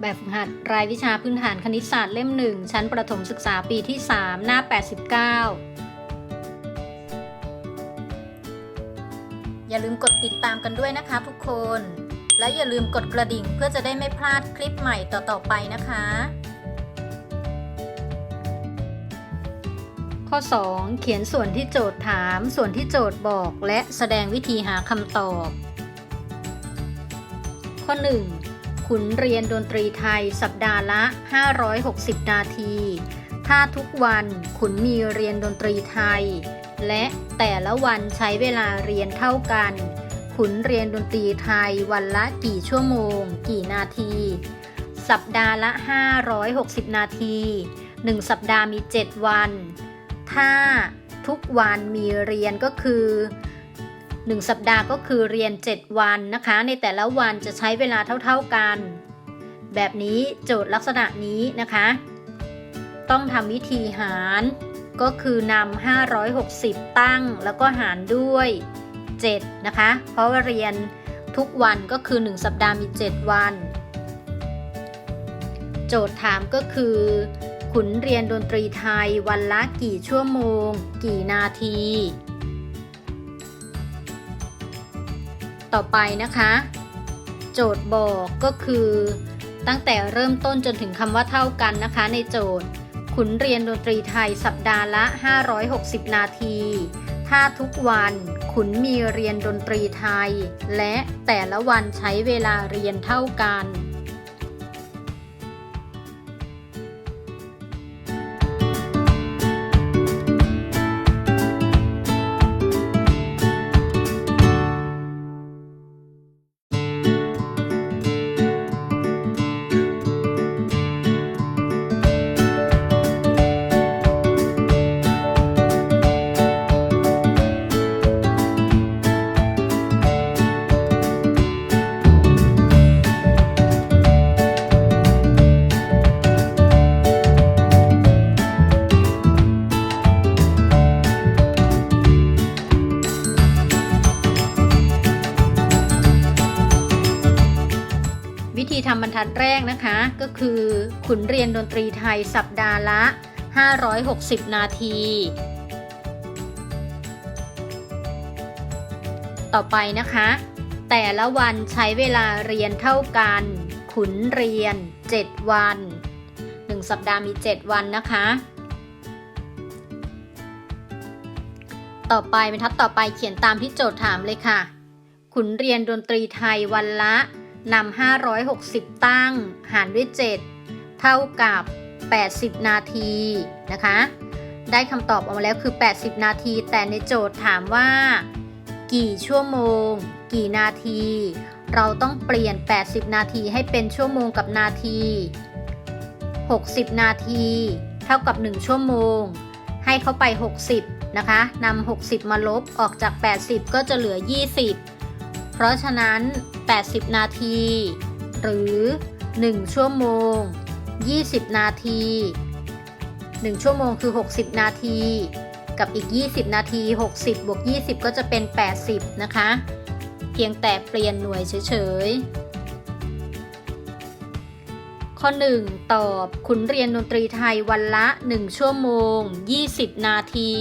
แบบฝึกหัดรายวิชาพื้นฐานคณิตศาสตร์เล่มหนึ่งชั้นประถมศึกษาปีที่ 3 หน้า 89 อย่าลืมกดติดตามกันด้วยนะคะทุกคน และอย่าลืมกดกระดิ่งเพื่อจะได้ไม่พลาดคลิปใหม่ต่อ ๆ ไปนะคะ ข้อ 2 เขียนส่วนที่โจทย์ถาม ส่วนที่โจทย์บอก และแสดงวิธีหาคำตอบ ข้อ 1. ขุนเรียนดนตรีไทยสัปดาห์ละ 560 นาที ถ้าทุกวันขุนมีเรียนดนตรีไทย และแต่ละวันใช้เวลาเรียนเท่ากัน ขุนเรียนดนตรีไทยวันละกี่ชั่วโมง กี่นาที สัปดาห์ละ 560 นาที 1 สัปดาห์มี 7 วัน ถ้าทุกวันมีเรียนก็คือ 1 สัปดาห์ก็คือเรียน 7 วันนะคะ ในแต่ละวันจะใช้เวลาเท่าๆกัน แบบนี้โจทย์ลักษณะนี้นะคะ ต้องทำวิธีหารก็คือนำ560 ตั้งแล้วก็หารด้วย 7 นะคะ เพราะว่าเรียนทุกวันก็คือ 1 สัปดาห์มี 7 วัน โจทย์ถามก็คือ ขุนเรียนดนตรีไทยวันละกี่ชั่วโมง กี่นาที ต่อไปนะคะ โจทย์บอกก็คือ ตั้งแต่เริ่มต้นจนถึงคำว่าเท่ากันนะคะ ในโจทย์ ขุนเรียนดนตรีไทยสัปดาห์ละ 560 นาที ถ้าทุกวันขุนมีเรียนดนตรีไทย และแต่ละวันใช้เวลาเรียนเท่ากัน ทำบรรทัดแรกนะคะ ก็คือขุนเรียนดนตรีไทยสัปดาห์ละ 560 นาที ต่อไปนะคะ แต่ละวันใช้เวลาเรียนเท่ากัน ขุนเรียน 7 วัน 1 สัปดาห์มี 7 วันนะคะ ต่อไปบรรทัดต่อไปเขียนตามที่โจทย์ถามเลยค่ะ ขุนเรียนดนตรีไทยวันละ นำ560 ตั้ง หารด้วย 7 เท่ากับ 80 นาทีนะคะ ได้คำตอบออกมาแล้วคือ 80 นาที แต่ในโจทย์ถามว่า กี่ชั่วโมง กี่นาที เราต้องเปลี่ยน 80 นาทีให้เป็นชั่วโมงกับนาที 60 นาที เท่ากับ 1 ชั่วโมง ให้เขาไป 60 นะคะนำ60 มาลบออกจาก 80 ก็จะเหลือ 20 ราะฉะนั้น 80 นาที หรือ 1 ชั่วโมง 20 นาที 1 ชั่วโมงคือ 60 นาที กับอีก 20 นาที 60 บวก 20 ก็จะเป็น 80 นะคะ เพียงแต่เปลี่ยนหน่วยเฉยๆข้อ 1 ตอบ คุณเรียนดนตรีไทยวันละ 1 ชั่วโมง 20 นาที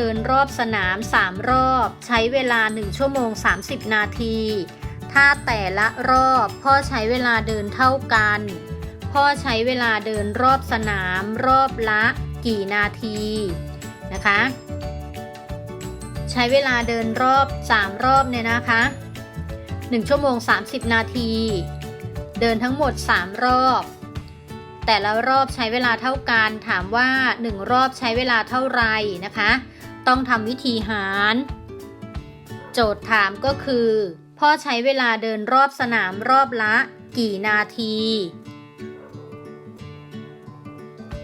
เดินรอบสนาม 3 รอบ ใช้เวลา 1 ชั่วโมง 30 นาที ถ้าแต่ละรอบพ่อใช้เวลาเดินเท่ากัน พ่อใช้เวลาเดินรอบสนามรอบละกี่นาทีนะคะ ใช้เวลาเดินรอบ 3 รอบเนี่ยนะคะ 1 ชั่วโมง 30 นาที เดินทั้งหมด 3 รอบ แต่ละรอบใช้เวลาเท่ากัน ถามว่า 1 รอบใช้เวลาเท่าไหร่นะคะ ต้องทำวิธีหาร โจทย์ถามก็คือ พ่อใช้เวลาเดินรอบสนามรอบละ กี่นาที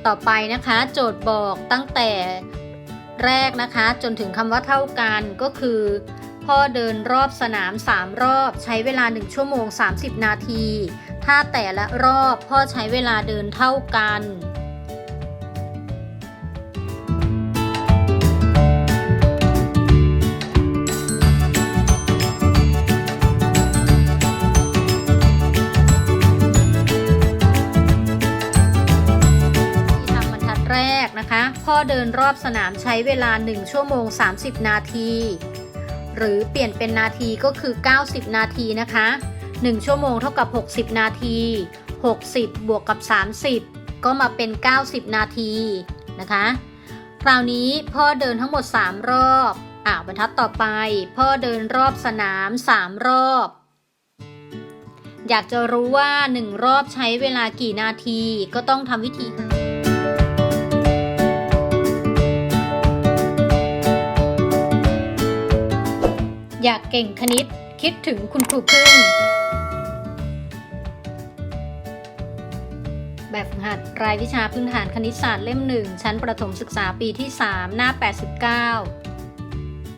ต่อไปนะคะ โจทย์บอกตั้งแต่แรกนะคะ จนถึงคำว่าเท่ากันก็คือ พ่อเดินรอบสนาม 3 รอบใช้เวลา 1 ชั่วโมง 30 นาที ถ้าแต่ละรอบพ่อใช้เวลาเดินเท่ากันที่ทำบรรทัดแรกนะคะพ่อเดินรอบสนามใช้เวลา 1 ชั่วโมง 30 นาที หรือเปลี่ยนเป็นนาทีก็คือ 90 นาทีนะคะ 1 ชั่วโมงเท่ากับ 60 นาที 60 บวกกับ 30 ก็มาเป็น 90 นาทีนะคะ คราวนี้พ่อเดินทั้งหมด 3 รอบอ่าบรรทัดต่อไป พ่อเดินรอบสนาม 3 รอบ อยากจะรู้ว่า 1 รอบใช้เวลากี่นาทีก็ต้องทำวิธี อยากเก่งคณิต คิดถึงคุณครูพึ่ง แบบฝึกหัดรายวิชาพื้นฐานคณิตศาสตร์เล่มหนึ่งชั้นประถมศึกษาปีที่ 3 หน้า 89